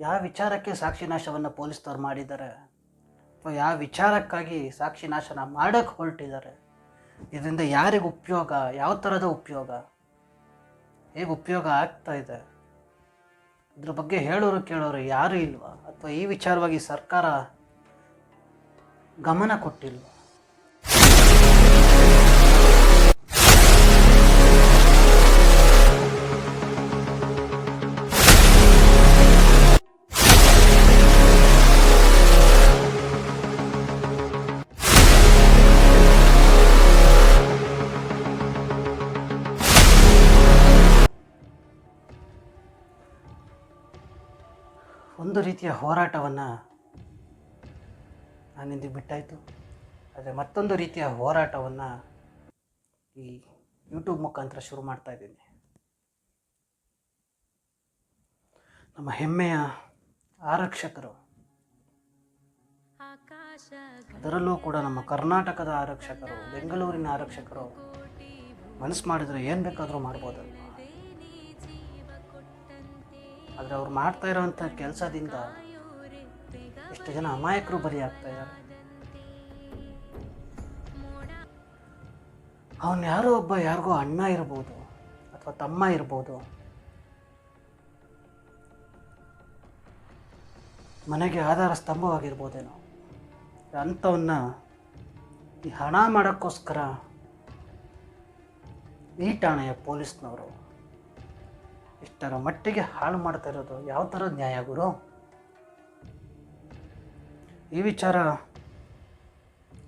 ಯಾವ ವಿಚಾರಕ್ಕೆ ಸಾಕ್ಷಿ ನಾಶವನ್ನು ಪೊಲೀಸ್ನವ್ರು ಮಾಡಿದ್ದಾರೆ? ಅಥವಾ ಯಾವ ವಿಚಾರಕ್ಕಾಗಿ ಸಾಕ್ಷಿ ನಾಶನ ಮಾಡೋಕ್ಕೆ ಹೊರಟಿದ್ದಾರೆ? ಇದರಿಂದ ಯಾರಿಗೆ ಉಪಯೋಗ? ಯಾವ ಥರದ ಉಪಯೋಗ? ಹೇಗೆ ಉಪಯೋಗ ಆಗ್ತಾ ಇದೆ? ಇದ್ರ ಬಗ್ಗೆ ಹೇಳೋರು ಕೇಳೋರು ಯಾರೂ ಇಲ್ವಾ? ಅಥವಾ ಈ ವಿಚಾರವಾಗಿ ಸರ್ಕಾರ ಗಮನ ಕೊಟ್ಟಿಲ್ವಾ? ಒಂದು ರೀತಿಯ ಹೋರಾಟವನ್ನು ನಾನಿಂದು ಬಿಟ್ಟಾಯಿತು. ಆದರೆ ಮತ್ತೊಂದು ರೀತಿಯ ಹೋರಾಟವನ್ನು ಈ ಯೂಟ್ಯೂಬ್ ಮುಖಾಂತರ ಶುರು ಮಾಡ್ತಾ ಇದ್ದೀನಿ. ನಮ್ಮ ಹೆಮ್ಮೆಯ ಆರಕ್ಷಕರು. ಅದರಲ್ಲೂ ಕೂಡ ನಮ್ಮ ಕರ್ನಾಟಕದ ಆರಕ್ಷಕರು, ಬೆಂಗಳೂರಿನ ಆರಕ್ಷಕರು ಮನಸ್ಸು ಮಾಡಿದರೆ ಏನು ಬೇಕಾದರೂ ಮಾಡ್ಬೋದಲ್ವ ಆದರೆ ಅವ್ರು ಮಾಡ್ತಾ ಇರೋವಂಥ ಕೆಲಸದಿಂದ ಎಷ್ಟು ಜನ ಅಮಾಯಕರು ಬಲಿಯಾಗ್ತಾ ಇದ್ದಾರೆ. ಅವನು ಯಾರೋ ಒಬ್ಬ ಯಾರಿಗೋ ಅಣ್ಣ ಇರ್ಬೋದು ಅಥವಾ ತಮ್ಮ ಇರ್ಬೋದು. ಮನೆಗೆ ಆಧಾರ ಸ್ತಂಭವಾಗಿರ್ಬೋದೇನೋ. ಅಂಥವನ್ನ ಈ ಹಣ ಮಾಡೋಕ್ಕೋಸ್ಕರ ಈ ಠಾಣೆಯ ಪೊಲೀಸ್ನವರು ಇಷ್ಟರ ಮಟ್ಟಿಗೆ ಹಾಳು ಮಾಡ್ತಾ ಇರೋದು ಯಾವ ಥರ ನ್ಯಾಯ ಗುರು? ಈ ವಿಚಾರ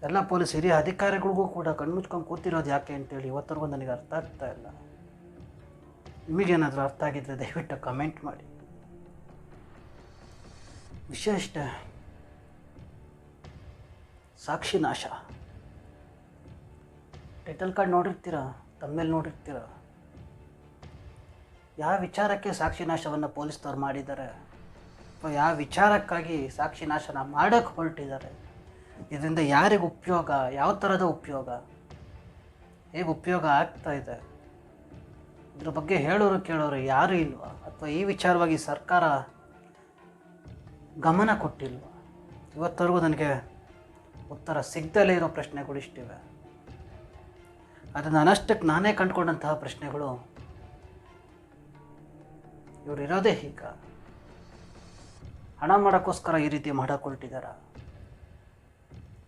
ಎಲ್ಲ ಪೊಲೀಸ್ ಹಿರಿಯ ಅಧಿಕಾರಿಗಳಿಗೂ ಕೂಡ ಕಣ್ಮುಚ್ಕೊಂಡು ಕೂತಿರೋದು ಯಾಕೆ ಅಂತೇಳಿ ಇವತ್ತರೆಗೂ ನನಗೆ ಅರ್ಥ ಆಗ್ತಾ ಇಲ್ಲ. ನಿಮಗೇನಾದರೂ ಅರ್ಥ ಆಗಿದ್ದರೆ ದಯವಿಟ್ಟು ಕಮೆಂಟ್ ಮಾಡಿ. ವಿಶೇಷ ಸಾಕ್ಷಿ ನಾಶ. ಟೈಟಲ್ ಕಾರ್ಡ್ ನೋಡಿರ್ತೀರ? ತಮ್ಮೇಲೆ ನೋಡಿರ್ತೀರ? ಯಾವ ವಿಚಾರಕ್ಕೆ ಸಾಕ್ಷಿ ನಾಶವನ್ನು ಪೊಲೀಸ್ನವ್ರು ಮಾಡಿದ್ದಾರೆ? ಅಥವಾ ಯಾವ ವಿಚಾರಕ್ಕಾಗಿ ಸಾಕ್ಷಿ ನಾಶನ ಮಾಡೋಕ್ಕೆ ಹೊರಟಿದ್ದಾರೆ? ಇದರಿಂದ ಯಾರಿಗೆ ಉಪಯೋಗ? ಯಾವ ಥರದ ಉಪಯೋಗ? ಹೇಗೆ ಉಪಯೋಗ ಆಗ್ತಾ ಇದೆ? ಇದ್ರ ಬಗ್ಗೆ ಹೇಳೋರು ಕೇಳೋರು ಯಾರೂ ಇಲ್ವಾ? ಅಥವಾ ಈ ವಿಚಾರವಾಗಿ ಸರ್ಕಾರ ಗಮನ ಕೊಟ್ಟಿಲ್ಲ ಇವತ್ತವರೆಗೂ ನನಗೆ ಉತ್ತರ ಸಿಗ್ದಲೇ ಇರೋ ಪ್ರಶ್ನೆಗಳು ಇಷ್ಟಿವೆ. ಅದು ನಾನಷ್ಟಕ್ಕೆ ನಾನೇ ಕಂಡುಕೊಂಡಂತಹ ಪ್ರಶ್ನೆಗಳು ಇವ್ರು ಇರೋದೇ ಹೀಗ. ಹಣ ಮಾಡೋಕ್ಕೋಸ್ಕರ ಈ ರೀತಿ ಮಾಡಕ್ಕೆ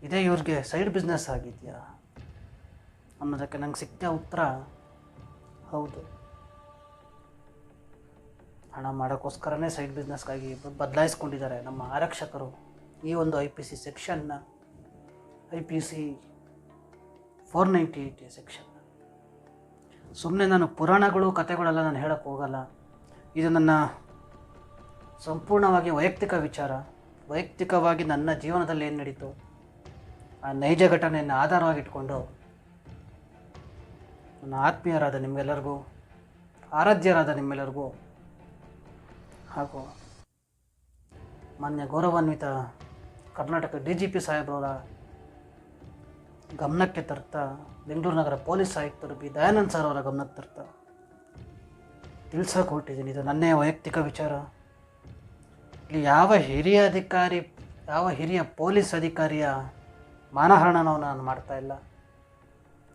ಇದೇ ಇವ್ರಿಗೆ ಸೈಡ್ ಬಿಸ್ನೆಸ್ ಆಗಿದೆಯಾ? ಅನ್ನೋದಕ್ಕೆ ನಂಗೆ ಸಿಕ್ಕ ಉತ್ತರ, ಹೌದು. ಹಣ ಮಾಡೋಕ್ಕೋಸ್ಕರನೇ ಸೈಡ್ ಬಿಸ್ನೆಸ್ಗಾಗಿ ಬದಲಾಯಿಸ್ಕೊಂಡಿದ್ದಾರೆ ನಮ್ಮ ಆರಕ್ಷಕರು. ಈ ಒಂದು I P C ಸೆಕ್ಷನ್ನ, I P C four ninety eight section. ಸುಮ್ಮನೆ ನಾನು ಪುರಾಣಗಳು ಕತೆಗಳೆಲ್ಲ ನಾನು ಹೇಳಕ್ಕೆ ಹೋಗಲ್ಲ. ಇದು ನನ್ನ ಸಂಪೂರ್ಣವಾಗಿ ವೈಯಕ್ತಿಕ ವಿಚಾರ. ವೈಯಕ್ತಿಕವಾಗಿ ನನ್ನ ಜೀವನದಲ್ಲಿ ಏನು ನಡೀತು? ಆ ನೈಜ ಘಟನೆಯನ್ನು ಆಧಾರವಾಗಿಟ್ಕೊಂಡು ನನ್ನ ಆತ್ಮೀಯರಾದ ನಿಮ್ಮೆಲ್ಲರಿಗೂ ಆರಾಧ್ಯರಾದ ನಿಮ್ಮೆಲ್ಲರಿಗೂ ಹಾಗೂ ಮಾನ್ಯ ಗೌರವಾನ್ವಿತ ಕರ್ನಾಟಕ ಡಿ ಜಿ ಪಿ ಸಾಹೇಬ್ರವರ ಗಮನಕ್ಕೆ ತರ್ತಾ ಬೆಂಗಳೂರು ನಗರ ಪೊಲೀಸ್ ಆಯುಕ್ತರು ಬಿ. ದಯಾನಂದ್ ಸರ್ ಅವರ ಗಮನಕ್ಕೆ ತರ್ತಾ ತಿಳ್ಸಕ್ಕೆ ಹೊಟ್ಟಿದ್ದೀನಿ ಇದು ನನ್ನೇ ವೈಯಕ್ತಿಕ ವಿಚಾರ. ಇಲ್ಲಿ ಯಾವ ಹಿರಿಯ ಅಧಿಕಾರಿ, ಯಾವ ಹಿರಿಯ ಪೊಲೀಸ್ ಅಧಿಕಾರಿಯ ಮಾನಹರಣನೂ ನಾನು ಮಾಡ್ತಾ ಇಲ್ಲ.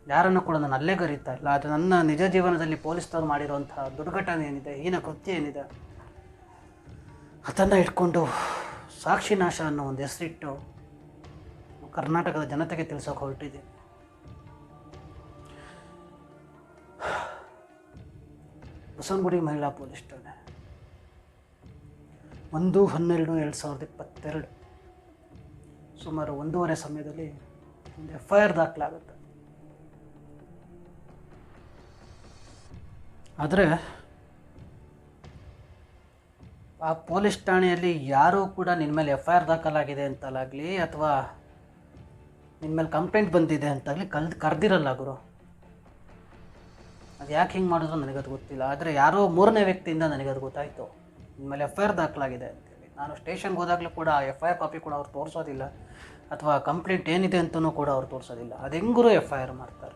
ಯಾರನ್ನು ಕೂಡ ನಾನು ಅಲ್ಲೇ ಕರೀತಾ ಇಲ್ಲ. ಅದು ನನ್ನ ನಿಜ ಜೀವನದಲ್ಲಿ ಪೊಲೀಸ್ನವ್ರು ಮಾಡಿರುವಂತಹ ದುರ್ಘಟನೆ ಏನಿದೆ, ಹೀನ ಕೃತ್ಯ ಏನಿದೆ, ಅದನ್ನು ಇಟ್ಕೊಂಡು ಸಾಕ್ಷಿ ನಾಶ ಅನ್ನೋ ಒಂದು ಹೆಸರಿಟ್ಟು ಕರ್ನಾಟಕದ ಜನತೆಗೆ ತಿಳಿಸೋಕೆ ಹೊರಟಿದೆ ಬಸವನಗುಡಿ ಮಹಿಳಾ ಪೊಲೀಸ್ ಠಾಣೆ. ಒಂದು ಹನ್ನೆರಡು ಎರಡು ಸಾವಿರದ ಇಪ್ಪತ್ತೆರಡು ಸುಮಾರು ಒಂದೂವರೆ ಸಮಯದಲ್ಲಿ ಒಂದು ಎಫ್ ಐ ಆರ್ ದಾಖಲಾಗುತ್ತೆ. ಆದರೆ ಆ ಪೊಲೀಸ್ ಠಾಣೆಯಲ್ಲಿ ಯಾರೂ ಕೂಡ ನಿನ್ನ ಮೇಲೆ ಎಫ್ ಐ ಆರ್ ದಾಖಲಾಗಿದೆ ಅಂತಲಾಗಲಿ ಅಥವಾ ನಿನ್ನ ಮೇಲೆ ಕಂಪ್ಲೇಂಟ್ ಬಂದಿದೆ ಅಂತಾಗಲಿ ಕಲ್ದು ಕರೆದಿರಲ್ಲ ಗುರು. ಅದು ಯಾಕೆ ಹಿಂಗೆ ಮಾಡಿದ್ರು ನನಗದು ಗೊತ್ತಿಲ್ಲ. ಆದರೆ ಯಾರೋ ಮೂರನೇ ವ್ಯಕ್ತಿಯಿಂದ ನನಗದು ಗೊತ್ತಾಯಿತು. ಮೇಲೆ ಎಫ್ ಐ ಆರ್ ದಾಖಲಾಗಿದೆ ಅಂತೇಳಿ. ನಾನು ಸ್ಟೇಷನ್ಗೆ ಹೋದಾಗಲೂ ಕೂಡ ಎಫ್ ಐ ಆರ್ ಕಾಪಿ ಕೂಡ ಅವ್ರು ತೋರಿಸೋದಿಲ್ಲ. ಅಥವಾ ಕಂಪ್ಲೇಂಟ್ ಏನಿದೆ ಅಂತಲೂ ಕೂಡ ಅವ್ರು ತೋರಿಸೋದಿಲ್ಲ. ಅದು ಹೆಂಗರು ಎಫ್ ಐ ಆರ್ ಮಾಡ್ತಾರೆ?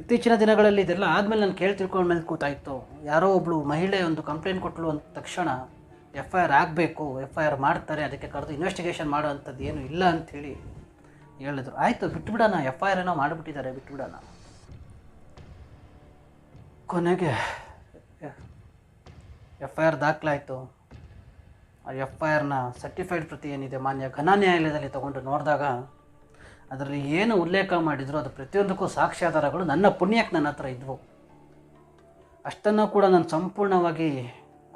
ಇತ್ತೀಚಿನ ದಿನಗಳಲ್ಲಿ ಇದೆಲ್ಲ ಆದಮೇಲೆ ನಾನು ಕೇಳಿ ತಿಳ್ಕೊಂಡ ಮೇಲೆ ಕೂತಾಯಿತು ಯಾರೋ ಒಬ್ಬಳು ಮಹಿಳೆ ಒಂದು ಕಂಪ್ಲೇಂಟ್ ಕೊಟ್ಟಳು ಅಂದ ತಕ್ಷಣ ಎಫ್ ಐ ಆರ್ ಆಗಬೇಕು ಎಫ್ ಐ ಆರ್ ಮಾಡ್ತಾರೆ, ಅದಕ್ಕೆ ಕರೆದು ಇನ್ವೆಸ್ಟಿಗೇಷನ್ ಮಾಡೋ ಅಂಥದ್ದು ಏನು ಇಲ್ಲ ಅಂಥೇಳಿ ಹೇಳಿದ್ರು. ಆಯಿತು, ಬಿಟ್ಬಿಡೋಣ. ಎಫ್ ಐ ಆರ್ ಏನೋ ಮಾಡಿಬಿಟ್ಟಿದ್ದಾರೆ, ಬಿಟ್ಬಿಡೋಣ. ಕೊನೆಗೆ ಎಫ್ ಐ ಆರ್ ದಾಖಲಾಯಿತು. ಆ ಎಫ್ ಐ ಆರ್ನ ಸರ್ಟಿಫೈಡ್ ಪ್ರತಿ ಏನಿದೆ ಮಾನ್ಯ ಘನ ನ್ಯಾಯಾಲಯದಲ್ಲಿ ತೊಗೊಂಡು ನೋಡಿದಾಗ ಅದರಲ್ಲಿ ಏನು ಉಲ್ಲೇಖ ಮಾಡಿದ್ರು ಅದು ಪ್ರತಿಯೊಂದಕ್ಕೂ ಸಾಕ್ಷ್ಯಾಧಾರಗಳು ನನ್ನ ಪುಣ್ಯಕ್ಕೆ ನನ್ನ ಹತ್ರ ಇದ್ವು. ಅಷ್ಟನ್ನು ಕೂಡ ನಾನು ಸಂಪೂರ್ಣವಾಗಿ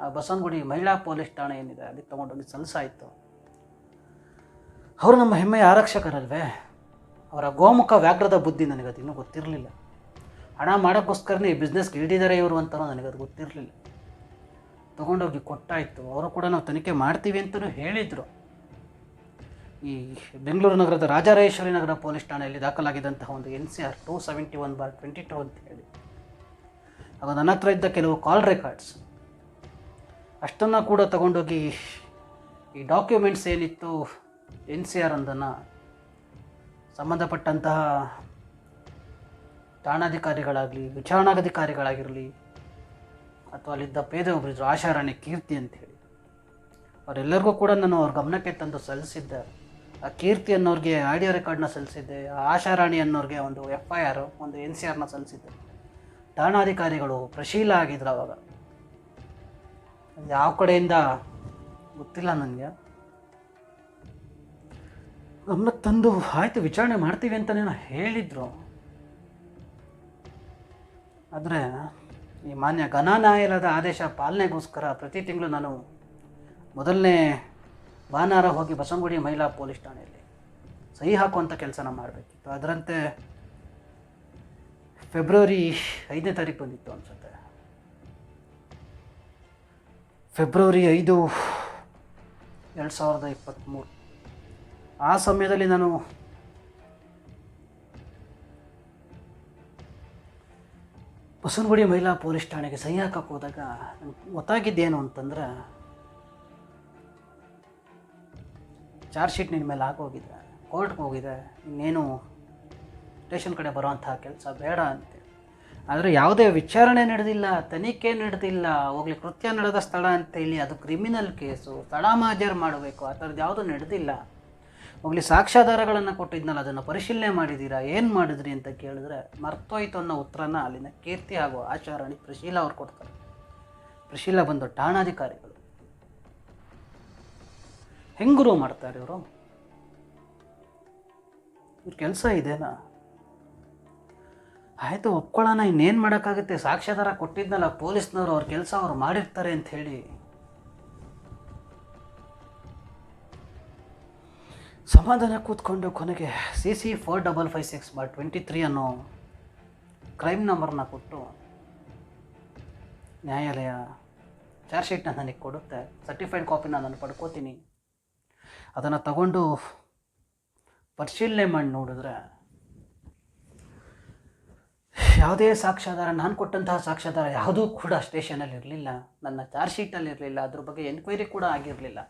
ಆ ಬಸವನಗುಡಿ ಮಹಿಳಾ ಪೊಲೀಸ್ ಠಾಣೆ ಏನಿದೆ ಅದಕ್ಕೆ ತೊಗೊಂಡೋಗಿ ಸಲ್ಲಿಸಾಯಿತು. ಅವರು ನಮ್ಮ ಹೆಮ್ಮೆಯ ಆರಕ್ಷಕರಲ್ವೇ? ಅವರ ಗೋಮುಖ ವ್ಯಾಘ್ರದ ಬುದ್ಧಿ ನನಗದು ಇನ್ನೂ ಗೊತ್ತಿರಲಿಲ್ಲ. ಹಣ ಮಾಡೋಕ್ಕೋಸ್ಕರನೇ ಈ ಬಿಸ್ನೆಸ್ಗೆ ಇಳಿದಿದ್ದಾರೆ ಇವರು ನನಗೆ ಅದು ಗೊತ್ತಿರಲಿಲ್ಲ. ತೊಗೊಂಡೋಗಿ ಕೊಟ್ಟಾಯಿತು. ಅವರು ಕೂಡ ನಾವು ತನಿಖೆ ಮಾಡ್ತೀವಿ ಅಂತಲೂ ಹೇಳಿದರು. ಈ ಬೆಂಗಳೂರು ನಗರದ ರಾಜರಾಜೇಶ್ವರಿ ನಗರ ಪೊಲೀಸ್ ಠಾಣೆಯಲ್ಲಿ ದಾಖಲಾಗಿದ್ದಂತಹ ಒಂದು N C R two seventy one bar twenty two ಅಂತ ಹೇಳಿ. ಆಗ ನನ್ನ ಹತ್ರ ಇದ್ದ ಕೆಲವು ಕಾಲ್ ರೆಕಾರ್ಡ್ಸ್ ಅಷ್ಟನ್ನು ಕೂಡ ತಗೊಂಡೋಗಿ ಈ ಡಾಕ್ಯುಮೆಂಟ್ಸ್ ಏನಿತ್ತು ಎನ್ ಸಿ ಆರ್ ಒಂದನ್ನು ಸಂಬಂಧಪಟ್ಟಂತಹ ಠಾಣಾಧಿಕಾರಿಗಳಾಗಲಿ ವಿಚಾರಣಾಧಿಕಾರಿಗಳಾಗಿರಲಿ, ಅಥವಾ ಅಲ್ಲಿದ್ದ ಪೇದೆ ಒಬ್ಬರಿದ್ರು ಆಶಾರಾಣಿ ಕೀರ್ತಿ ಅಂತೇಳಿ ಅವರೆಲ್ಲರಿಗೂ ಕೂಡ ನಾನು ಅವ್ರ ಗಮನಕ್ಕೆ ತಂದು ಸಲ್ಲಿಸಿದ್ದೆ. ಆ ಕೀರ್ತಿ ಅನ್ನೋರಿಗೆ ಆಡಿಯೋ ರೆಕಾರ್ಡ್ನ ಸಲ್ಲಿಸಿದ್ದೆ ಆಶಾರಾಣಿ ಅನ್ನೋರಿಗೆ ಒಂದು ಎಫ್ ಐ ಆರ್ ಒಂದು ಎನ್ ಸಿ ಆರ್ನ ಸಲ್ಲಿಸಿದ್ದೆ. ಠಾಣಾಧಿಕಾರಿಗಳು ಪ್ರಶೀಲ ಆಗಿದ್ರು ಅವಾಗ. ಯಾವ ಕಡೆಯಿಂದ ಗೊತ್ತಿಲ್ಲ ನನಗೆ ಗಮನಕ್ಕೆ ತಂದು ಆಯಿತು, ವಿಚಾರಣೆ ಮಾಡ್ತೀವಿ ಅಂತಲೇ ಹೇಳಿದರು. ಆದರೆ ಈ ಮಾನ್ಯ ಘನ ನ್ಯಾಯಾಲಯದ ಆದೇಶ ಪಾಲನೆಗೋಸ್ಕರ ಪ್ರತಿ ತಿಂಗಳು ನಾನು ಮೊದಲನೇ ಭಾನುವಾರ ಹೋಗಿ ಬಸವನಗುಡಿ ಮಹಿಳಾ ಪೊಲೀಸ್ ಠಾಣೆಯಲ್ಲಿ ಸಹಿ ಹಾಕುವಂಥ ಕೆಲಸನ ಮಾಡಬೇಕಿತ್ತು. ಅದರಂತೆ ಫೆಬ್ರವರಿ ಐದನೇ ತಾರೀಕು ಬಂದಿತ್ತು ಅನಿಸುತ್ತೆ. ಫೆಬ್ರವರಿ ಐದು, ಎರಡು ಸಾವಿರದ ಇಪ್ಪತ್ತ್ಮೂರು ಆ ಸಮಯದಲ್ಲಿ ನಾನು ಬಸವನಗುಡಿ ಮಹಿಳಾ ಪೊಲೀಸ್ ಠಾಣೆಗೆ ಸಹಿ ಹಾಕಕ್ಕೆ ಹೋದಾಗ ನಂಗೆ ಗೊತ್ತಾಗಿದ್ದೇನು ಅಂತಂದ್ರೆ ಚಾರ್ಜ್ ಶೀಟ್ ನಿನ್ನ ಮೇಲೆ ಹಾಕೋಗಿದ್ದೆ ಕೋರ್ಟ್ಗೆ ಹೋಗಿದೆ ಇನ್ನೇನು ಸ್ಟೇಷನ್ ಕಡೆ ಬರೋವಂತಹ ಕೆಲಸ ಬೇಡ ಅಂತ. ಆದರೆ ಯಾವುದೇ ವಿಚಾರಣೆ ನಡೆದಿಲ್ಲ, ತನಿಖೆ ನಡೆದಿಲ್ಲ, ಹೋಗ್ಲಿ ಕೃತ್ಯ ನಡೆದ ಸ್ಥಳ ಅಂತೇಳಿ ಅದು ಕ್ರಿಮಿನಲ್ ಕೇಸು, ಸ್ಥಳ ಮಾಜರ್ ಮಾಡಬೇಕು, ಆ ಥರದ್ದು ಯಾವುದೂ ನಡೆದಿಲ್ಲ. ಹೋಗ್ಲಿ, ಸಾಕ್ಷ್ಯಾಧಾರಗಳನ್ನು ಕೊಟ್ಟಿದ್ನಲ್ಲ, ಅದನ್ನು ಪರಿಶೀಲನೆ ಮಾಡಿದ್ದೀರಾ ಏನು ಮಾಡಿದ್ರಿ ಅಂತ ಕೇಳಿದ್ರೆ ಮರ್ತೋಯ್ತು ಅನ್ನೋ ಉತ್ತರನ ಅಲ್ಲಿನ ಕೀರ್ತಿ ಹಾಗೂ ಆಚಾರಣಿ ಪ್ರಶೀಲ ಅವ್ರು ಕೊಡ್ತಾರೆ. ಪ್ರಶೀಲ ಬಂದು ಠಾಣಾಧಿಕಾರಿಗಳು. ಹೆಂಗುರು ಮಾಡ್ತಾರೆ ಇವರು? ಇವ್ರ ಕೆಲಸ ಇದೇನಾ? ಆಯಿತು ಒಪ್ಕೊಳ್ಳೋಣ ಇನ್ನೇನು ಮಾಡೋಕ್ಕಾಗುತ್ತೆ? ಸಾಕ್ಷ್ಯಾಧಾರ ಕೊಟ್ಟಿದ್ನಲ್ಲ, ಪೊಲೀಸ್ನವರು ಅವ್ರ ಕೆಲಸ ಅವ್ರು ಮಾಡಿರ್ತಾರೆ ಅಂತ ಹೇಳಿ. ಸಮಾಧಾನ ಕೂತ್ಕೊಂಡು ಕೊನೆಗೆ C C four double five six bar twenty three ಅನ್ನೋ ಕ್ರೈಮ್ ನಂಬರ್ನ ಕೊಟ್ಟು ನ್ಯಾಯಾಲಯ ಚಾರ್ಜ್ ಶೀಟ್ನ ನನಗೆ ಕೊಡುತ್ತೆ. ಸರ್ಟಿಫೈಡ್ ಕಾಪಿನ ನಾನು ಪಡ್ಕೋತೀನಿ. ಅದನ್ನು ತಗೊಂಡು ಪರಿಶೀಲನೆ ಮಾಡಿ ನೋಡಿದ್ರೆ ಯಾವುದೇ ಸಾಕ್ಷ್ಯಾಧಾರ, ನಾನು ಕೊಟ್ಟಂತಹ ಸಾಕ್ಷ್ಯಾಧಾರ ಯಾವುದೂ ಕೂಡ ಸ್ಟೇಷನಲ್ಲಿ ಇರಲಿಲ್ಲ. ನನ್ನ ಚಾರ್ಜ್ ಶೀಟಲ್ಲಿ ಇರಲಿಲ್ಲ. ಅದ್ರ ಬಗ್ಗೆ ಎನ್ಕ್ವೈರಿ ಕೂಡ ಆಗಿರಲಿಲ್ಲ.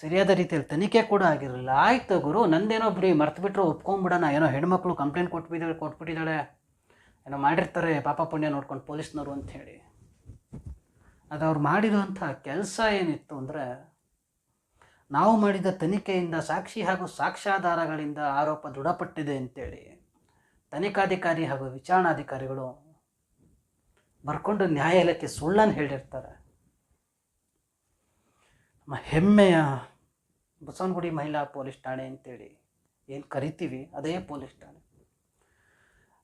ಸರಿಯಾದ ರೀತಿಯಲ್ಲಿ ತನಿಖೆ ಕೂಡ ಆಗಿರಲಿಲ್ಲ. ಆಯ್ತು ಗುರು, ನಂದೇನೋ ಬಿಡಿ ಮರ್ತು ಬಿಟ್ಟರು ಒಪ್ಕೊಂಬಿಡೋಣ. ಏನೋ ಹೆಣ್ಮಕ್ಳು ಕಂಪ್ಲೇಂಟ್ ಕೊಟ್ಬಿದ್ದಾಳೆ ಕೊಟ್ಬಿಟ್ಟಿದ್ದಾಳೆ ಏನೋ ಮಾಡಿರ್ತಾರೆ, ಪಾಪ ಪುಣ್ಯ ನೋಡ್ಕೊಂಡು ಪೊಲೀಸ್ನವರು ಅಂಥೇಳಿ. ಅದು ಅವ್ರು ಮಾಡಿರುವಂಥ ಕೆಲಸ ಏನಿತ್ತು ಅಂದರೆ, ನಾವು ಮಾಡಿದ ತನಿಖೆಯಿಂದ ಸಾಕ್ಷಿ ಹಾಗೂ ಸಾಕ್ಷ್ಯಾಧಾರಗಳಿಂದ ಆರೋಪ ದೃಢಪಟ್ಟಿದೆ ಅಂತೇಳಿ ತನಿಖಾಧಿಕಾರಿ ಹಾಗೂ ವಿಚಾರಣಾಧಿಕಾರಿಗಳು ಬರ್ಕೊಂಡು ನ್ಯಾಯಾಲಯಕ್ಕೆ ಸುಳ್ಳನ್ನು ಹೇಳಿರ್ತಾರೆ. ಹೆಮ್ಮೆಯ ಬಸವನಗುಡಿ ಮಹಿಳಾ ಪೊಲೀಸ್ ಠಾಣೆ ಅಂತೇಳಿ ಏನು ಕರಿತೀವಿ, ಅದೇ ಪೊಲೀಸ್ ಠಾಣೆ.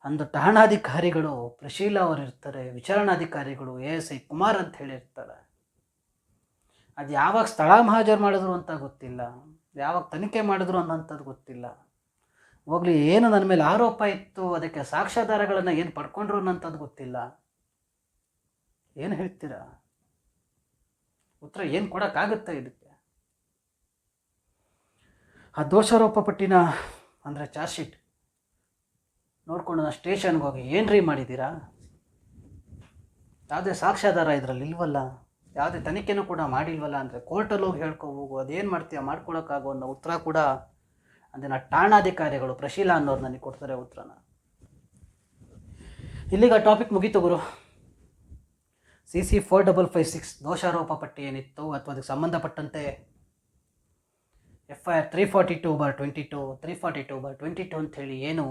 ಅಂದು ಠಾಣಾಧಿಕಾರಿಗಳು ಪ್ರಶೀಲ ಅವರು ಇರ್ತಾರೆ, ವಿಚಾರಣಾಧಿಕಾರಿಗಳು, ಎ ಎಸ್ ಐ ಕುಮಾರ್ ಅಂತ ಹೇಳಿರ್ತಾರೆ ಅದು ಯಾವಾಗ ಸ್ಥಳ ಮಹಾಜರು ಮಾಡಿದ್ರು ಅಂತ ಗೊತ್ತಿಲ್ಲ, ಯಾವಾಗ ತನಿಖೆ ಮಾಡಿದ್ರು ಅನ್ನೋಂಥದ್ದು ಗೊತ್ತಿಲ್ಲ. ಹೋಗ್ಲಿ, ಏನು ನನ್ನ ಮೇಲೆ ಆರೋಪ ಇತ್ತು, ಅದಕ್ಕೆ ಸಾಕ್ಷ್ಯಾಧಾರಗಳನ್ನು ಏನು ಪಡ್ಕೊಂಡ್ರು ಅನ್ನೋಂಥದ್ದು ಗೊತ್ತಿಲ್ಲ. ಏನು ಹೇಳ್ತೀರಾ? ಉತ್ತರ ಏನು ಕೊಡೋಕ್ಕಾಗುತ್ತೆ ಇದಕ್ಕೆ? ಆ ದೋಷಾರೋಪ ಪಟ್ಟಿನ ಅಂದರೆ ಚಾರ್ಜ್ ಶೀಟ್ ನೋಡ್ಕೊಂಡು ನಾನು ಸ್ಟೇಷನ್ಗೆ ಹೋಗಿ ಏನು ರೀ ಮಾಡಿದ್ದೀರಾ? ಯಾವುದೇ ಸಾಕ್ಷ್ಯಾಧಾರ ಇದರಲ್ಲಿ ಇಲ್ವಲ್ಲ? ಯಾವುದೇ ತನಿಖೆನೂ ಕೂಡ ಮಾಡಿಲ್ವಲ್ಲ ಅಂದರೆ ಕೋರ್ಟಲ್ಲಿ ಹೋಗಿ ಹೇಳ್ಕೊ ಹೋಗು, ಅದೇನು ಮಾಡ್ತೀಯ? ಮಾಡ್ಕೊಳಕ್ಕಾಗೋ ಅನ್ನೋ ಉತ್ತರ ಕೂಡ ಅಂದಿನ ಠಾಣಾಧಿಕಾರಿಗಳು ಪ್ರಶೀಲಾ ಅನ್ನೋರು ನನಗೆ ಕೊಡ್ತಾರೆ ಉತ್ತರನ. ಇಲ್ಲಿಗ ಟಾಪಿಕ್ ಮುಗೀತು ಗುರು. C C four double five six ದೋಷಾರೋಪ ಪಟ್ಟಿ ಏನಿತ್ತು ಅಥವಾ ಅದಕ್ಕೆ ಸಂಬಂಧಪಟ್ಟಂತೆ F I R three forty two bar twenty two three forty two bar twenty two ಅಂಥೇಳಿ ಏನು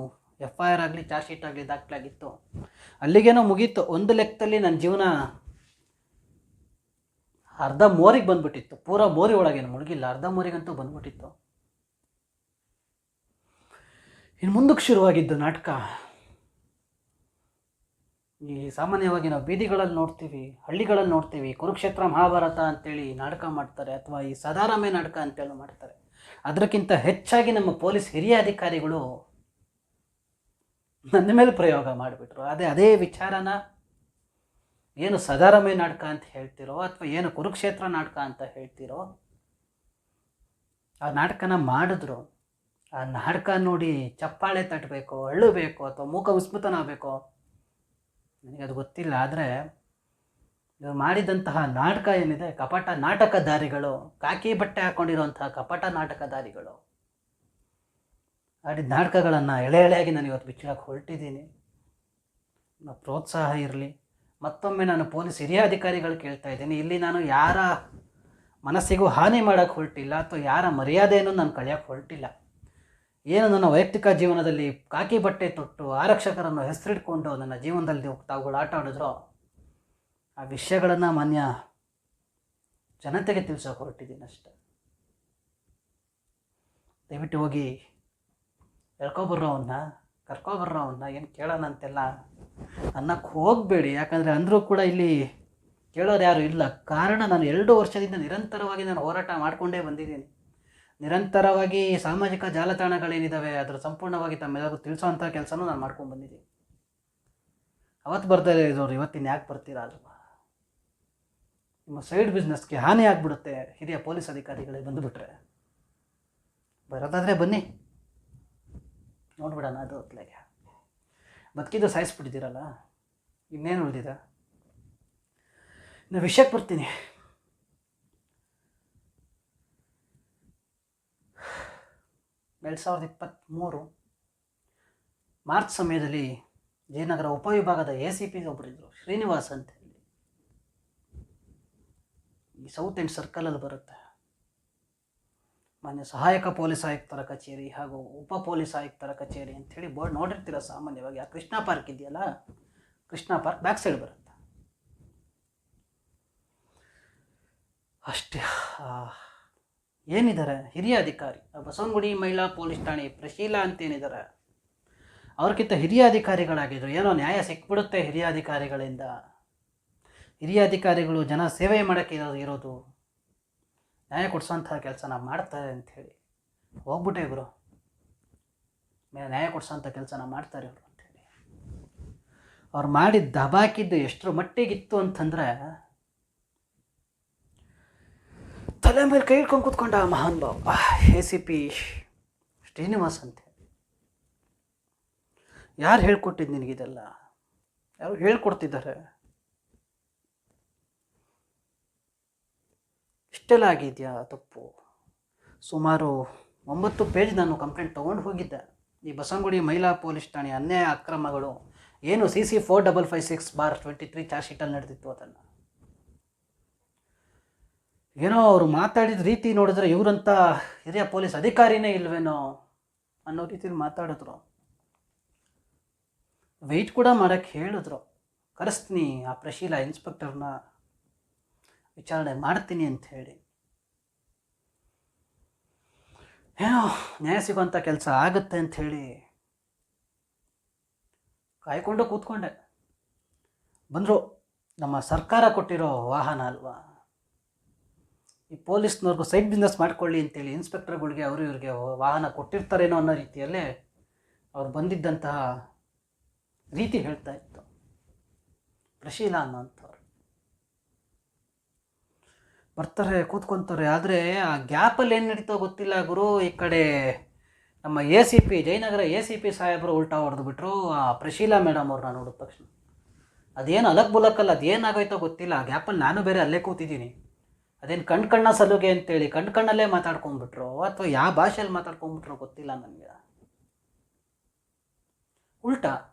ಎಫ್ ಐ ಆರ್ ಆಗಲಿ, ಚಾರ್ಜ್ ಶೀಟ್ ಆಗಲಿ ದಾಖಲಾಗಿತ್ತು. ಅಲ್ಲಿಗೇನೋ ಮುಗೀತು. ಒಂದು ಲೆಕ್ಕದಲ್ಲಿ ನನ್ನ ಜೀವನ ಅರ್ಧ ಮೋರಿಗೆ ಬಂದ್ಬಿಟ್ಟಿತ್ತು. ಪೂರ ಮೋರಿ ಒಳಗೇನು ಮುಳುಗಿಲ್ಲ. ಅರ್ಧ ಮೋರಿಗಂತೂ ಬಂದ್ಬಿಟ್ಟಿತ್ತು. ಇನ್ನು ಮುಂದಕ್ಕೆ ಶುರುವಾಗಿದ್ದು ನಾಟಕ. ಈ ಸಾಮಾನ್ಯವಾಗಿ ನಾವು ಬೀದಿಗಳಲ್ಲಿ ನೋಡ್ತೀವಿ, ಹಳ್ಳಿಗಳಲ್ಲಿ ನೋಡ್ತೀವಿ, ಕುರುಕ್ಷೇತ್ರ, ಮಹಾಭಾರತ ಅಂತೇಳಿ ನಾಟಕ ಮಾಡ್ತಾರೆ ಅಥವಾ ಈ ಸದಾರಾಮೆ ನಾಟಕ ಅಂತೇಳಿ ಮಾಡ್ತಾರೆ. ಅದಕ್ಕಿಂತ ಹೆಚ್ಚಾಗಿ ನಮ್ಮ ಪೊಲೀಸ್ ಹಿರಿಯ ಅಧಿಕಾರಿಗಳು ನನ್ನ ಮೇಲೆ ಪ್ರಯೋಗ ಮಾಡಿಬಿಟ್ರು. ಅದೇ ಅದೇ ವಿಚಾರನ ಏನು ಸದಾರಮೆ ನಾಟಕ ಅಂತ ಹೇಳ್ತಿರೋ ಅಥವಾ ಏನು ಕುರುಕ್ಷೇತ್ರ ನಾಟಕ ಅಂತ ಹೇಳ್ತಿರೋ, ಆ ನಾಟಕನ ಮಾಡಿದ್ರು. ಆ ನಾಟಕ ನೋಡಿ ಚಪ್ಪಾಳೆ ತಟ್ಟಬೇಕು ಅಳ್ಳಬೇಕು ಅಥವಾ ಮೂಕ ವಿಸ್ಮೃತನಾಗಬೇಕು. ನನಗೆ ಅದು ಗೊತ್ತಿಲ್ಲ, ಆದರೆ ಇವರು ಮಾಡಿದಂತಹ ನಾಟಕ ಏನಿದೆ, ಕಪಟ ನಾಟಕಧಾರಿಗಳು ಕಾಕಿ ಬಟ್ಟೆ ಹಾಕ್ಕೊಂಡಿರುವಂತಹ ಕಪಟ ನಾಟಕಧಾರಿಗಳು ಆಡಿದ ನಾಟಕಗಳನ್ನು ಎಳೆ ಎಳೆಯಾಗಿ ನಾನು ಇವತ್ತು ಬಿಚ್ಚಳಕ್ಕೆ ಹೊರಟಿದ್ದೀನಿ. ಪ್ರೋತ್ಸಾಹ ಇರಲಿ. ಮತ್ತೊಮ್ಮೆ ನಾನು ಪೊಲೀಸ್ ಹಿರಿಯ ಅಧಿಕಾರಿಗಳು ಕೇಳ್ತಾ ಇದ್ದೀನಿ, ಇಲ್ಲಿ ನಾನು ಯಾರ ಮನಸ್ಸಿಗೂ ಹಾನಿ ಮಾಡೋಕ್ಕೆ ಹೊರಟಿಲ್ಲ, ಅಥವಾ ಯಾರ ಮರ್ಯಾದೆಯನ್ನು ನಾನು ಕಳೆಯೋಕ್ಕೆ ಹೊರಟಿಲ್ಲ. ಏನು ನನ್ನ ವೈಯಕ್ತಿಕ ಜೀವನದಲ್ಲಿ ಕಾಕಿ ಬಟ್ಟೆ ತೊಟ್ಟು ಆರಕ್ಷಕರನ್ನು ಹೆಸರಿಟ್ಕೊಂಡು ನನ್ನ ಜೀವನದಲ್ಲಿ ತಾವುಗಳು ಆಟ ಆಡಿದ್ರೋ, ಆ ವಿಷಯಗಳನ್ನು ಮಾನ್ಯ ಜನತೆಗೆ ತಿಳಿಸೋಕೆ ಹೊರಟಿದ್ದೀನಿ ಅಷ್ಟೆ. ದಯವಿಟ್ಟು ಹೋಗಿ ಎಳ್ಕೊಬರ್ರೋ ಅವನ್ನ ಏನು ಕೇಳೋಣ ಅಂತೆಲ್ಲ ಅನ್ನಕ್ಕೆ ಹೋಗಬೇಡಿ. ಯಾಕಂದರೆ ಅಂದರೂ ಕೂಡ ಇಲ್ಲಿ ಕೇಳೋರು ಯಾರು ಇಲ್ಲ. ಕಾರಣ ನಾನು ಎರಡು ವರ್ಷದಿಂದ ನಿರಂತರವಾಗಿ ನಾನು ಹೋರಾಟ ಮಾಡಿಕೊಂಡೇ ಬಂದಿದ್ದೀನಿ. ನಿರಂತರವಾಗಿ ಸಾಮಾಜಿಕ ಜಾಲತಾಣಗಳೇನಿದ್ದಾವೆ ಅದರ ಸಂಪೂರ್ಣವಾಗಿ ತಮ್ಮೆಲ್ಲರಿಗೂ ತಿಳಿಸುವಂಥ ಕೆಲಸನೂ ನಾನು ಮಾಡ್ಕೊಂಡು ಬಂದಿದ್ದೀನಿ. ಅವತ್ತು ಬರ್ತಾರೆ ಇರೋರು ಇವತ್ತಿನ ಯಾಕೆ ಬರ್ತೀರಾ ಅಲ್ವಾ ನಿಮ್ಮ ಸೈಡ್ ಬಿಸ್ನೆಸ್ಗೆ ಹಾನಿ ಆಗಿಬಿಡುತ್ತೆ, ಹಿರಿಯ ಪೊಲೀಸ್ ಅಧಿಕಾರಿಗಳಿಗೆ ಬಂದುಬಿಟ್ರೆ. ಬರೋದಾದರೆ ಬನ್ನಿ. ನೋಡ್ಬಿಡೋಣ ಅದು ಹೊತ್ಲಾಗೆ. ಬದುಕಿದ್ದು ಸಾಯಿಸ್ಬಿಟ್ಟಿದ್ದೀರಲ್ಲ, ಇನ್ನೇನು ಉಳಿದಿದೆ? ನಾನು ವಿಷಯಕ್ಕೆ ಬರ್ತೀನಿ. ಎರಡು ಸಾವಿರದ ಇಪ್ಪತ್ತ್ಮೂರು ಮಾರ್ಚ್ ಸಮಯದಲ್ಲಿ ಜಯನಗರ ಉಪವಿಭಾಗದ ಎ ಸಿ ಪಿ ಒಬ್ಬರಿದ್ದರು ಶ್ರೀನಿವಾಸ್ ಅಂತ ಹೇಳಿ. ಈ ಸೌತ್ ಎಂಡ್ ಸರ್ಕಲಲ್ಲಿ ಬರುತ್ತೆ. ಮಾನ್ಯ ಸಹಾಯಕ ಪೊಲೀಸ್ ಆಯುಕ್ತರ ಕಚೇರಿ ಹಾಗೂ ಉಪ ಪೊಲೀಸ್ ಆಯುಕ್ತರ ಕಚೇರಿ ಅಂಥೇಳಿ ಬೋರ್ಡ್ ನೋಡಿರ್ತೀರ ಸಾಮಾನ್ಯವಾಗಿ. ಆ ಕೃಷ್ಣ ಪಾರ್ಕ್ ಇದೆಯಲ್ಲ? ಕೃಷ್ಣ ಪಾರ್ಕ್ ಬ್ಯಾಕ್ ಸೈಡ್ ಬರುತ್ತೆ. ಅಷ್ಟೇ. ಏನಿದ್ದಾರೆ? ಹಿರಿಯ ಅಧಿಕಾರಿ. ಬಸವನಗುಡಿ ಮಹಿಳಾ ಪೊಲೀಸ್ ಠಾಣೆ ಪ್ರಶೀಲಾ ಅಂತ ಏನಿದ್ದಾರೆ ಅವ್ರಿಗಿಂತ ಹಿರಿಯ ಅಧಿಕಾರಿಗಳಾಗಿದ್ರು. ಏನೋ ನ್ಯಾಯ ಸಿಕ್ಬಿಡುತ್ತೆ ಹಿರಿಯ ಅಧಿಕಾರಿಗಳಿಂದ. ಹಿರಿಯ ಅಧಿಕಾರಿಗಳು ಜನ ಸೇವೆ ಮಾಡೋಕ್ಕೆ ಇರೋದು ಇರೋದು ನ್ಯಾಯ ಕೊಡಿಸೋಂಥ ಕೆಲಸನ ಮಾಡ್ತಾರೆ ಅಂಥೇಳಿ. ಹೋಗ್ಬಿಟ್ಟೆ ಮೇಲೆ ನ್ಯಾಯ ಕೊಡಿಸೋಂಥ ಕೆಲಸನ ಮಾಡ್ತಾರೆ ಇವರು ಅಂಥೇಳಿ. ಅವ್ರು ಮಾಡಿದ ದಬಾಕಿದ್ದು ಎಷ್ಟರ ಮಟ್ಟಿಗಿತ್ತು ಅಂತಂದರೆ ತಲೆ ಮೇಲೆ ಕೈ ಹಿಡ್ಕೊಂಡು ಕೂತ್ಕೊಂಡ ಆ ಮಹಾನ್ ಬಾಬ್ ಎ ಸಿ ಪಿ ಶ್ರೀನಿವಾಸ್ ಅಂತೆ. ಯಾರು ಹೇಳ್ಕೊಟ್ಟಿದ್ದು ನಿನಗಿದೆಲ್ಲ? ಯಾರು ಹೇಳ್ಕೊಡ್ತಿದ್ದಾರೆ. ಇಷ್ಟೆಲ್ಲ ಆಗಿದೆಯಾ ತಪ್ಪು? ಸುಮಾರು ಒಂಬತ್ತು ಪೇಜ್ ನಾನು ಕಂಪ್ಲೇಂಟ್ ತೊಗೊಂಡು ಹೋಗಿದ್ದೆ. ಈ ಬಸವನಗುಡಿ ಮಹಿಳಾ ಪೊಲೀಸ್ ಠಾಣೆ ಅನ್ಯಾಯ ಅಕ್ರಮಗಳು. ಏನು C C four double five six bar twenty three charge ಶೀಟಲ್ಲಿ ನಡೆದಿತ್ತು ಅದನ್ನು. ಏನೋ ಅವರು ಮಾತಾಡಿದ ರೀತಿ ನೋಡಿದ್ರೆ ಇವರಂತ ಹಿರಿಯ ಪೊಲೀಸ್ ಅಧಿಕಾರಿನೇ ಇಲ್ವೇನೋ ಅನ್ನೋ ರೀತಿಯಲ್ಲಿ ಮಾತಾಡಿದ್ರು. ವೆಯ್ಟ್ ಕೂಡ ಮಾಡೋಕ್ಕೆ ಹೇಳಿದ್ರು. ಕರೆಸ್ತೀನಿ, ಆ ಪ್ರಶೀಲ ಇನ್ಸ್ಪೆಕ್ಟರ್ನ ವಿಚಾರಣೆ ಮಾಡ್ತೀನಿ ಅಂತ ಹೇಳಿ. ಏನೋ ನ್ಯಾಯ ಸಿಗುವಂಥ ಕೆಲಸ ಆಗುತ್ತೆ ಅಂತ ಹೇಳಿ ಕಾಯ್ಕೊಂಡು ಕೂತ್ಕೊಂಡೆ. ಬಂದರು, ನಮ್ಮ ಸರ್ಕಾರ ಕೊಟ್ಟಿರೋ ವಾಹನ ಅಲ್ವಾ? ಈ ಪೊಲೀಸ್ನವ್ರಿಗೂ ಸೈಡ್ ಬಿಸ್ನೆಸ್ ಮಾಡ್ಕೊಳ್ಳಿ ಅಂತೇಳಿ ಇನ್ಸ್ಪೆಕ್ಟರ್ಗಳಿಗೆ ಅವರು ಇವ್ರಿಗೆ ವಾಹನ ಕೊಟ್ಟಿರ್ತಾರೇನೋ ಅನ್ನೋ ರೀತಿಯಲ್ಲೇ ಅವ್ರು ಬಂದಿದ್ದಂತಹ ರೀತಿ ಹೇಳ್ತಾ ಇತ್ತು. ಪ್ರಶೀಲ ಅನ್ನೋಂಥವ್ರು. ಬರ್ತಾರೆ, ಕೂತ್ಕೊತಾರೆ. ಆದರೆ ಆ ಗ್ಯಾಪಲ್ಲಿ ಏನು ನಡೀತೋ ಗೊತ್ತಿಲ್ಲ ಗುರು. ಈ ಕಡೆ ನಮ್ಮ A C P, Jayanagar A C P ಸಾಹೇಬರು ಉಲ್ಟಾ ಹೊಡೆದು ಬಿಟ್ರು. ಆ ಪ್ರಶೀಲಾ ಮೇಡಮ್ ಅವ್ರನ್ನ ನೋಡಿದ ತಕ್ಷಣ. ಅದೇನು ಅಲಕ್ ಬುಲಕ್ಕಲ್ಲ ಅದೇನಾಗೋಯ್ತೋ ಗೊತ್ತಿಲ್ಲ. ಆ ಗ್ಯಾಪಲ್ಲಿ ನಾನು ಬೇರೆ ಅಲ್ಲೇ ಕೂತಿದ್ದೀನಿ. ಅದೇನು ಕಣ್ ಕಣ್ಣ ಸಲುಗೆ ಅಂತೇಳಿ ಕಣ್ ಕಣ್ಣಲ್ಲೇ ಮಾತಾಡ್ಕೊಂಡ್ಬಿಟ್ರು ಅಥವಾ ಯಾವ ಭಾಷೆಯಲ್ಲಿ ಮಾತಾಡ್ಕೊಂಡ್ಬಿಟ್ರು ಗೊತ್ತಿಲ್ಲ ನನಗೆ. ಉಲ್ಟಾ.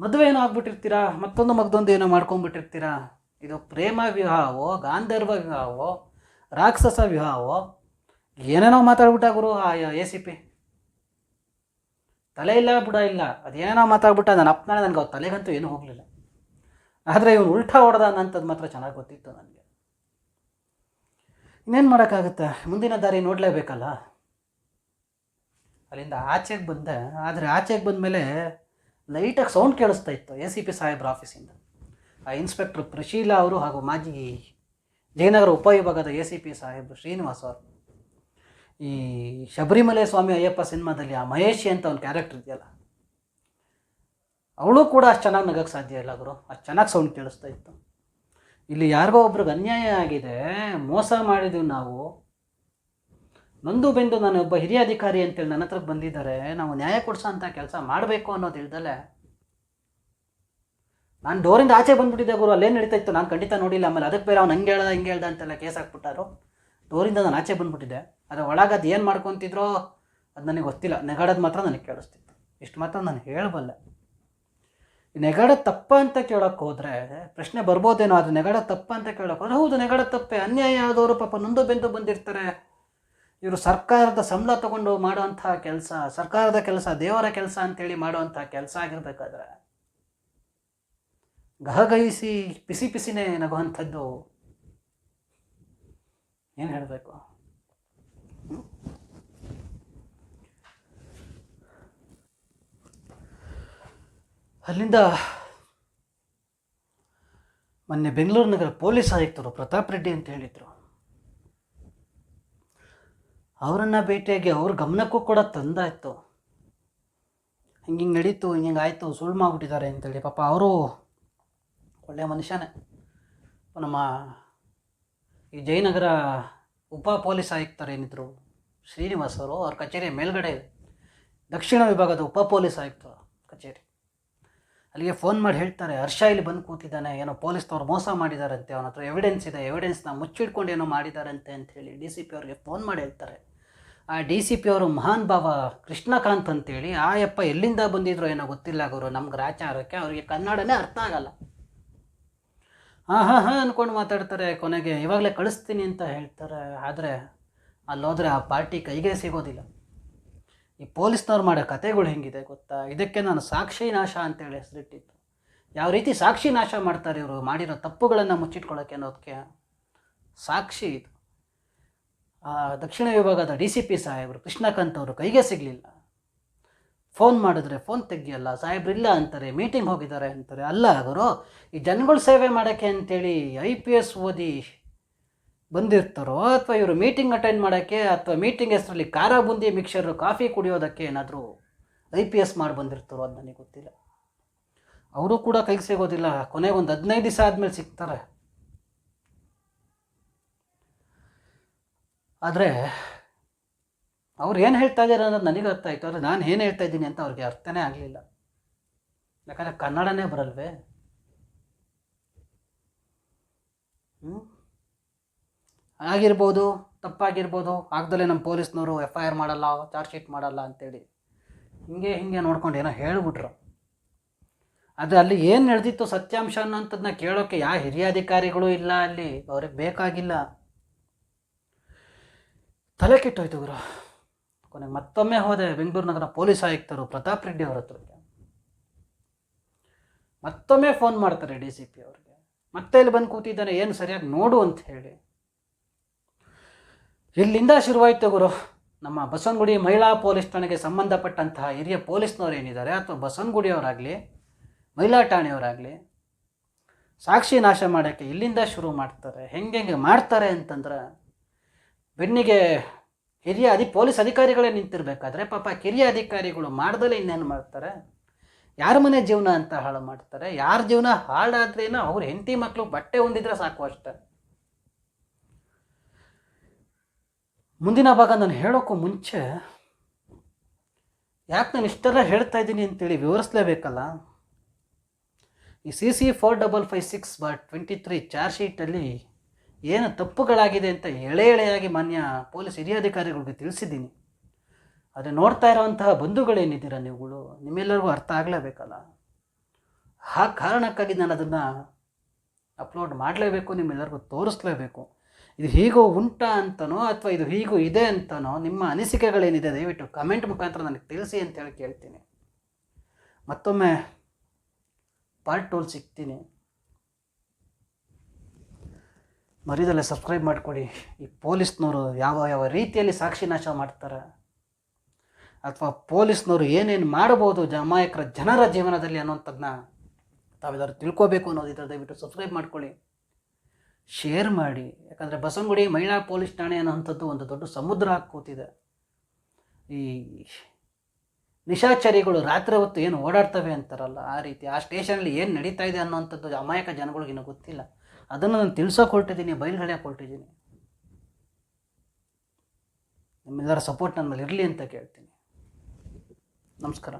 ಮದುವೆ ಏನೋ ಆಗ್ಬಿಟ್ಟಿರ್ತೀರಾ ಮತ್ತೊಂದು ಮಗದೊಂದು ಏನೋ ಮಾಡ್ಕೊಂಡ್ಬಿಟ್ಟಿರ್ತೀರಾ? ಇದು ಪ್ರೇಮ ವಿವಾಹವೋ, ಗಾಂಧರ್ವ ವಿವಾಹವೋ, ರಾಕ್ಷಸ ವಿವಾಹವೋ? ಏನೇನೋ ಮಾತಾಡ್ಬಿಟ್ಟ ಗುರು ಆ ಎ ಸಿ ಪಿ? ತಲೆ ಇಲ್ಲ, ಬುಡ ಇಲ್ಲ. ಅದೇನೋ ಮಾತಾಡ್ಬಿಟ್ಟ ನನ್ನ ಅಪ್ಪನ ನನಗೆ ಅವ್ರ ತಲೆಗಂತೂ ಏನೂ ಹೋಗಲಿಲ್ಲ. ಆದರೆ ಇವನು ಉಲ್ಟಾ ಹೊಡೆದ ಅನ್ನಂಥದ್ದು ಮಾತ್ರ ಚೆನ್ನಾಗಿ ಗೊತ್ತಿತ್ತು ನನಗೆ. ಇನ್ನೇನು ಮಾಡೋಕ್ಕಾಗುತ್ತೆ? ಮುಂದಿನ ದಾರಿ ನೋಡಲೇಬೇಕಲ್ಲ? ಅಲ್ಲಿಂದ ಆಚೆಗೆ ಬಂದೆ, ಆದರೆ ಆಚೆಗೆ ಬಂದಮೇಲೆ ಲೈಟಾಗಿ ಸೌಂಡ್ ಕೇಳಿಸ್ತಾ ಇತ್ತು ಎ ಸಿ ಪಿ ಸಾಹೇಬ್ರ ಆಫೀಸಿಂದ. ಆ ಇನ್ಸ್ಪೆಕ್ಟರ್ ಪ್ರಶೀಲಾ ಅವರು ಹಾಗೂ ಮಾಜಿ ಜಯನಗರ ಉಪವಿಭಾಗದ ಎ ಸಿ ಪಿ ಸಾಹೇಬರು ಶ್ರೀನಿವಾಸ್ ಅವರು. ಈ ಶಬರಿಮಲೆ ಸ್ವಾಮಿ ಅಯ್ಯಪ್ಪ ಸಿನಿಮಾದಲ್ಲಿ ಆ ಮಹೇಶಿ ಅಂತ ಒಂದು ಕ್ಯಾರೆಕ್ಟರ್ ಇದೆಯಲ್ಲ ಅವಳು ಕೂಡ ಅಷ್ಟು ಚೆನ್ನಾಗಿ ನಗಕ್ಕೆ ಸಾಧ್ಯ ಇಲ್ಲ ಗುರು. ಅಷ್ಟು ಚೆನ್ನಾಗಿ ಸೌಂಡ್ ಕೇಳಿಸ್ತಾ ಇತ್ತು. ಇಲ್ಲಿ ಯಾರಿಗೋ ಒಬ್ರಿಗೆ ಅನ್ಯಾಯ ಆಗಿದೆ, ಮೋಸ ಮಾಡಿದ್ದೀವಿ ನಾವು. ನೊಂದು ಬೆಂದು ನಾನು ಒಬ್ಬ ಹಿರಿಯ ಅಧಿಕಾರಿ ಅಂತೇಳಿ ನನ್ನ ಹತ್ರಕ್ಕೆ ಬಂದಿದ್ದಾರೆ, ನಾವು ನ್ಯಾಯ ಕೊಡ್ಸೋ ಅಂಥ ಕೆಲಸ ಮಾಡಬೇಕು ಅನ್ನೋದು ಇಲ್ದಲೆ. ನಾನು ಡೋರಿಂದ ಆಚೆ ಬಂದ್ಬಿಟ್ಟಿದ್ದೆ ಗುರು, ಅಲ್ಲೇನು ನಡೀತಾ ಇತ್ತು? ನಾನು ಖಂಡಿತ ನೋಡಿಲ್ಲ. ಆಮೇಲೆ ಅದಕ್ಕೆ ಬೇರೆ ಅವ್ನು ಹಂಗೆ ಹೇಳ್ದ, ಹಿಂಗೆ ಹೇಳ್ದ ಅಂತೆಲ್ಲ ಕೇಸ್ ಹಾಕ್ಬಿಟ್ಟಾರು. ಡೋರಿಂದ ನಾನು ಆಚೆ ಬಂದ್ಬಿಟ್ಟಿದ್ದೆ. ಆದರೆ ಒಳಗೆ ಅದು ಏನು ಮಾಡ್ಕೊತಿದ್ರೋ ಅದು ನನಗೆ ಗೊತ್ತಿಲ್ಲ. ನೆಗಾಡೋದು ಮಾತ್ರ ನನಗೆ ಕೇಳಿಸ್ತಿತ್ತು. ಇಷ್ಟು ಮಾತ್ರ ನಾನು ಹೇಳಬಲ್ಲೆ ನೆಗಾಡ ತಪ್ಪ ಅಂತ ಕೇಳೋಕ್ಕೆ ಹೋದರೆ, ಪ್ರಶ್ನೆ ಬರ್ಬೋದೇನೋ, ಅದು ನೆಗಡ ತಪ್ಪ ಅಂತ ಕೇಳೋಕೆ ಹೋದರೆ, ಹೌದು, ನೆಗಡ ತಪ್ಪೆ, ಅನ್ಯಾಯ ಆದವರು ಪಾಪ ನೊಂದು ಬೆಂದು ಬಂದಿರ್ತಾರೆ. ಇವರು ಸರ್ಕಾರದ ಸಂಬಳ ತಗೊಂಡು ಮಾಡುವಂಥ ಕೆಲಸ, ಸರ್ಕಾರದ ಕೆಲಸ, ದೇವರ ಕೆಲಸ ಅಂತೇಳಿ ಮಾಡುವಂಥ ಕೆಲಸ ಆಗಿರ್ಬೇಕಾದ್ರೆ, ಗಹಗಹಿಸಿ, ಪಿಸಿ ಪಿಸಿನೇ ನಗುವಂಥದ್ದು. ಏನು ಹೇಳಬೇಕು? ಅಲ್ಲಿಂದ ಮೊನ್ನೆ ಬೆಂಗಳೂರು ನಗರ ಪೊಲೀಸ್ ಆಯುಕ್ತರು ಪ್ರತಾಪ್ ರೆಡ್ಡಿ ಅಂತ ಹೇಳಿದರು. ಅವರನ್ನು ಭೇಟಿಯಾಗಿ ಅವ್ರ ಗಮನಕ್ಕೂ ಕೂಡ ತಂದಾಯಿತು. ಹಿಂಗೆ ಹಿಂಗೆ ನಡೀತು ಹಿಂಗೆ ಆಯಿತು, ಸುಳ್ಳು ಮಾಡಿಬಿಟ್ಟಿದ್ದಾರೆ ಅಂತೇಳಿ. ಪಾಪ ಅವರು ಒಳ್ಳೆಯ ಮನುಷ್ಯನೇ. ನಮ್ಮ ಈ ಜಯನಗರ ಉಪ ಪೊಲೀಸ್ ಆಯುಕ್ತರೇನಿದ್ರು, ಶ್ರೀನಿವಾಸ್ ಅವರು, ಅವ್ರ ಕಚೇರಿ ಮೇಲ್ಗಡೆ ದಕ್ಷಿಣ ವಿಭಾಗದ ಉಪ ಪೊಲೀಸ್ ಆಯುಕ್ತ ಕಚೇರಿ. ಅಲ್ಲಿಗೆ ಫೋನ್ ಮಾಡಿ ಹೇಳ್ತಾರೆ, ಹರ್ಷ ಇಲ್ಲಿ ಬಂದು ಕೂತಿದ್ದಾನೆ, ಏನೋ ಪೊಲೀಸ್ನವ್ರು ಮೋಸ ಮಾಡಿದಾರಂತೆ, ಅವನ ಹತ್ರ ಎವಿಡೆನ್ಸ್ ಇದೆ ಎವಿಡೆನ್ಸ್ನ ಮುಚ್ಚಿಡ್ಕೊಂಡು ಏನೋ ಮಾಡಿದಾರಂತೆ ಅಂತ ಹೇಳಿ ಡಿ ಸಿ ಪಿ ಅವ್ರಿಗೆ ಫೋನ್ ಮಾಡಿ ಹೇಳ್ತಾರೆ. ಆ ಡಿ ಸಿ ಪಿ ಅವರು ಮಹಾನ್ ಭಾವ ಕೃಷ್ಣಕಾಂತ್ ಅಂತೇಳಿ ಆ ಯಪ್ಪ ಎಲ್ಲಿಂದ ಬಂದಿದ್ರು ಏನೋ ಗೊತ್ತಿಲ್ಲ ಗುರು, ನಮ್ಗೆ ರಾಚಾರಕ್ಕೆ ಅವರಿಗೆ ಕನ್ನಡನೇ ಅರ್ಥ ಆಗಲ್ಲ. ಹಾಂ ಹಾಂ ಹಾಂ ಅಂದ್ಕೊಂಡು ಮಾತಾಡ್ತಾರೆ ಕೊನೆಗೆ, ಇವಾಗಲೇ ಕಳಿಸ್ತೀನಿ ಅಂತ ಹೇಳ್ತಾರೆ, ಆದರೆ ಅಲ್ಲೋದ್ರೆ ಆ ಪಾರ್ಟಿ ಕೈಗೆ ಸಿಗೋದಿಲ್ಲ. ಈ ಪೊಲೀಸ್ನವ್ರು ಮಾಡೋ ಕತೆಗಳು ಹೆಂಗಿದೆ ಗೊತ್ತಾ? ಇದಕ್ಕೆ ನಾನು ಸಾಕ್ಷಿ ನಾಶ ಅಂತೇಳಿ ಹೆಸರಿಟ್ಟಿದ್ದು. ಯಾವ ರೀತಿ ಸಾಕ್ಷಿ ನಾಶ ಮಾಡ್ತಾರೆ ಇವರು? ಮಾಡಿರೋ ತಪ್ಪುಗಳನ್ನು ಮುಚ್ಚಿಟ್ಕೊಳ್ಳೋಕೆ ಅನ್ನೋದಕ್ಕೆ ಸಾಕ್ಷಿ ಇದು. ಆ, ದಕ್ಷಿಣ ವಿಭಾಗದ ಡಿ ಸಿ ಪಿ ಸಾಹೇಬರು ಕೃಷ್ಣಕಾಂತ್ ಅವರು ಕೈಗೆ ಸಿಗಲಿಲ್ಲ. ಫೋನ್ ಮಾಡಿದ್ರೆ ಫೋನ್ ತೆಗಿಯಲ್ಲ, ಸಾಹೇಬ್ರು ಇಲ್ಲ ಅಂತಾರೆ, ಮೀಟಿಂಗ್ ಹೋಗಿದ್ದಾರೆ ಅಂತಾರೆ. ಅಲ್ಲ ಅವರು ಈ ಜನಗಳ ಸೇವೆ ಮಾಡೋಕ್ಕೆ ಅಂತೇಳಿ ಐ ಪಿ ಎಸ್ ಓದಿ ಬಂದಿರ್ತಾರೋ ಅಥವಾ ಇವರು ಮೀಟಿಂಗ್ ಅಟೆಂಡ್ ಮಾಡೋಕ್ಕೆ ಅಥವಾ ಮೀಟಿಂಗ್ ಹೆಸರಲ್ಲಿ ಖಾರ ಬುಂದಿ ಮಿಕ್ಸರ್ ಕಾಫಿ ಕುಡಿಯೋದಕ್ಕೆ ಏನಾದರೂ ಐ ಪಿ ಎಸ್ ಮಾಡಿ ಬಂದಿರ್ತಾರೋ ಅದು ನನಗೆ ಗೊತ್ತಿಲ್ಲ. ಅವರು ಕೂಡ ಕೈಗೆ ಸಿಗೋದಿಲ್ಲ. ಕೊನೆಗೆ ಒಂದು ಹದಿನೈದು ದಿವಸ ಆದಮೇಲೆ ಸಿಗ್ತಾರೆ. ಆದರೆ ಅವ್ರು ಏನು ಹೇಳ್ತಾ ಇದ್ದಾರೆ ಅನ್ನೋದು ನನಗೆ ಅರ್ಥ ಆಯಿತು. ಆದರೆ ನಾನು ಏನು ಹೇಳ್ತಾ ಇದ್ದೀನಿ ಅಂತ ಅವ್ರಿಗೆ ಅರ್ಥನೇ ಆಗಲಿಲ್ಲ. ಯಾಕಂದರೆ ಕನ್ನಡನೇ ಬರಲ್ವೇ? ಹ್ಞೂ ಆಗಿರ್ಬೋದು, ತಪ್ಪಾಗಿರ್ಬೋದು, ಆಗ್ದಲೇ ನಮ್ಮ ಪೊಲೀಸ್ನವರು ಎಫ್ ಐ ಆರ್ ಮಾಡಲ್ಲ, ಚಾರ್ಜ್ ಶೀಟ್ ಮಾಡಲ್ಲ ಅಂತೇಳಿ ಹಿಂಗೆ ಹಿಂಗೆ ನೋಡ್ಕೊಂಡು ಏನೋ ಹೇಳಿಬಿಟ್ರು. ಅದು ಅಲ್ಲಿ ಏನು ನಡೆದಿತ್ತು ಸತ್ಯಾಂಶ ಅನ್ನೋಂಥದ್ದನ್ನ ಕೇಳೋಕ್ಕೆ ಯಾವ ಹಿರಿಯ ಅಧಿಕಾರಿಗಳು ಇಲ್ಲ ಅಲ್ಲಿ, ಅವ್ರಿಗೆ ಬೇಕಾಗಿಲ್ಲ. ತಲೆ ಕೆಟ್ಟೋಯ್ತು ಗುರು. ಕೊನೆಗೆ ಮತ್ತೊಮ್ಮೆ ಹೋದೆ ಬೆಂಗಳೂರು ನಗರ ಪೊಲೀಸ್ ಆಯುಕ್ತರು ಪ್ರತಾಪ್ ರೆಡ್ಡಿ ಅವ್ರ ಹತ್ರಕ್ಕೆ ಮತ್ತೊಮ್ಮೆ ಫೋನ್ ಮಾಡ್ತಾರೆ ಡಿ ಸಿ ಪಿ ಅವ್ರಿಗೆ. ಮತ್ತೆ ಇಲ್ಲಿ ಬಂದು ಕೂತಿದ್ದಾನೆ ಏನು ಸರಿಯಾಗಿ ನೋಡು ಅಂತ ಹೇಳಿ. ಇಲ್ಲಿಂದ ಶುರುವಾಯಿತು ಗುರು. ನಮ್ಮ ಬಸವನಗುಡಿ ಮಹಿಳಾ ಪೊಲೀಸ್ ಠಾಣೆಗೆ ಸಂಬಂಧಪಟ್ಟಂತಹ ಹಿರಿಯ ಪೊಲೀಸ್ನವ್ರು ಏನಿದ್ದಾರೆ, ಅಥವಾ ಬಸವನಗುಡಿಯವರಾಗಲಿ, ಮಹಿಳಾ ಠಾಣೆಯವರಾಗಲಿ, ಸಾಕ್ಷಿ ನಾಶ ಮಾಡೋಕ್ಕೆ ಇಲ್ಲಿಂದ ಶುರು ಮಾಡ್ತಾರೆ, ಹೆಂಗೆ ಹೆಂಗೆ ಮಾಡ್ತಾರೆ ಅಂತಂದ್ರೆ, ಬೆನ್ನಿಗೆ ಹಿರಿಯ ಅಧಿ, ಪೊಲೀಸ್ ಅಧಿಕಾರಿಗಳೇ ನಿಂತಿರಬೇಕಾದ್ರೆ ಪಾಪ ಕಿರಿಯ ಅಧಿಕಾರಿಗಳು ಮಾಡ್ದಲೇ ಇನ್ನೇನು ಮಾಡ್ತಾರೆ? ಯಾರ ಮನೆ ಜೀವನ ಅಂತ ಹಾಳು ಮಾಡ್ತಾರೆ? ಯಾರ ಜೀವನ ಹಾಳಾದ್ರೇನೋ ಅವ್ರ ಹೆಂಡತಿ ಮಕ್ಕಳು ಬಟ್ಟೆ ಹೊಂದಿದ್ರೆ ಸಾಕು ಅಷ್ಟೆ. ಮುಂದಿನ ಭಾಗ ನಾನು ಹೇಳೋಕ್ಕೂ ಮುಂಚೆ ಯಾಕೆ ನಾನು ಇಷ್ಟೆಲ್ಲ ಹೇಳ್ತಾ ಇದ್ದೀನಿ ಅಂತೇಳಿ ವಿವರಿಸಲೇಬೇಕಲ್ಲ? ಈ C C four double five six bar twenty three charge ಶೀಟಲ್ಲಿ ಏನು ತಪ್ಪುಗಳಾಗಿದೆ ಅಂತ ಎಳೆ ಎಳೆಯಾಗಿ ಮಾನ್ಯ ಪೊಲೀಸ್ ಹಿರಿಯ ಅಧಿಕಾರಿಗಳಿಗೆ ತಿಳಿಸಿದ್ದೀನಿ. ಆದರೆ ನೋಡ್ತಾ ಇರೋವಂತಹ ಬಂಧುಗಳೇನಿದ್ದೀರ ನೀವುಗಳು? ನಿಮ್ಮೆಲ್ಲರಿಗೂ ಅರ್ಥ ಆಗಲೇಬೇಕಲ್ಲ? ಆ ಕಾರಣಕ್ಕಾಗಿ ನಾನು ಅದನ್ನು ಅಪ್ಲೋಡ್ ಮಾಡಲೇಬೇಕು, ನಿಮ್ಮೆಲ್ಲರಿಗೂ ತೋರಿಸ್ಲೇಬೇಕು. ಇದು ಹೀಗೂ ಉಂಟಾ ಅಂತನೋ ಅಥವಾ ಇದು ಹೀಗೂ ಇದೆ ಅಂತನೋ ನಿಮ್ಮ ಅನಿಸಿಕೆಗಳೇನಿದೆ ದಯವಿಟ್ಟು ಕಮೆಂಟ್ ಮುಖಾಂತರ ನನಗೆ ತಿಳಿಸಿ ಅಂತೇಳಿ ಕೇಳ್ತೀನಿ. ಮತ್ತೊಮ್ಮೆ ಪಾರ್ಟ್ ಟೂಲ್ ಸಿಗ್ತೀನಿ. ಮರಿದಲ್ಲೇ ಸಬ್ಸ್ಕ್ರೈಬ್ ಮಾಡಿಕೊಡಿ. ಈ ಪೊಲೀಸ್ನವರು ಯಾವ ಯಾವ ರೀತಿಯಲ್ಲಿ ಸಾಕ್ಷಿ ನಾಶ ಮಾಡ್ತಾರೆ, ಅಥವಾ ಪೊಲೀಸ್ನವರು ಏನೇನು ಮಾಡಬಹುದು ಜಮಾಯಕರ ಜನರ ಜೀವನದಲ್ಲಿ ಅನ್ನೋಂಥದ್ದನ್ನ ತಾವೆಲ್ಲರೂ ತಿಳ್ಕೋಬೇಕು ಅನ್ನೋದಿದ್ರೆ ದಯವಿಟ್ಟು ಸಬ್ಸ್ಕ್ರೈಬ್ ಮಾಡ್ಕೊಳ್ಳಿ. ಶೇರ್ ಮಾಡಿ. ಯಾಕಂದರೆ ಬಸವನಗುಡಿ ಮಹಿಳಾ ಪೊಲೀಸ್ ಠಾಣೆ ಅನ್ನೋಂಥದ್ದು ಒಂದು ದೊಡ್ಡ ಸಮುದ್ರ ಕೂತಿದೆ ಈ ನಿಶಾಚರಿಗಳು ರಾತ್ರಿ ಹೊತ್ತು ಏನು ಓಡಾಡ್ತವೆ ಅಂತಾರಲ್ಲ, ಆ ರೀತಿ ಆ ಸ್ಟೇಷನಲ್ಲಿ ಏನು ನಡೀತಾ ಇದೆ ಅನ್ನೋವಂಥದ್ದು ಅಮಾಯಕ ಜನಗಳಿಗಿನ್ನೂ ಗೊತ್ತಿಲ್ಲ. ಅದನ್ನು ನಾನು ತಿಳಿಸೋಕೆ ಹೊರಟಿದ್ದೀನಿ ಬಯಲುಗಡೆಯಕ್ಕೆ ಹೊರಟಿದ್ದೀನಿ. ನಿಮ್ಮೆಲ್ಲರ ಸಪೋರ್ಟ್ ನನ್ನ ಮೇಲೆ ಇರಲಿ ಅಂತ ಕೇಳ್ತೀನಿ. ನಮಸ್ಕಾರ.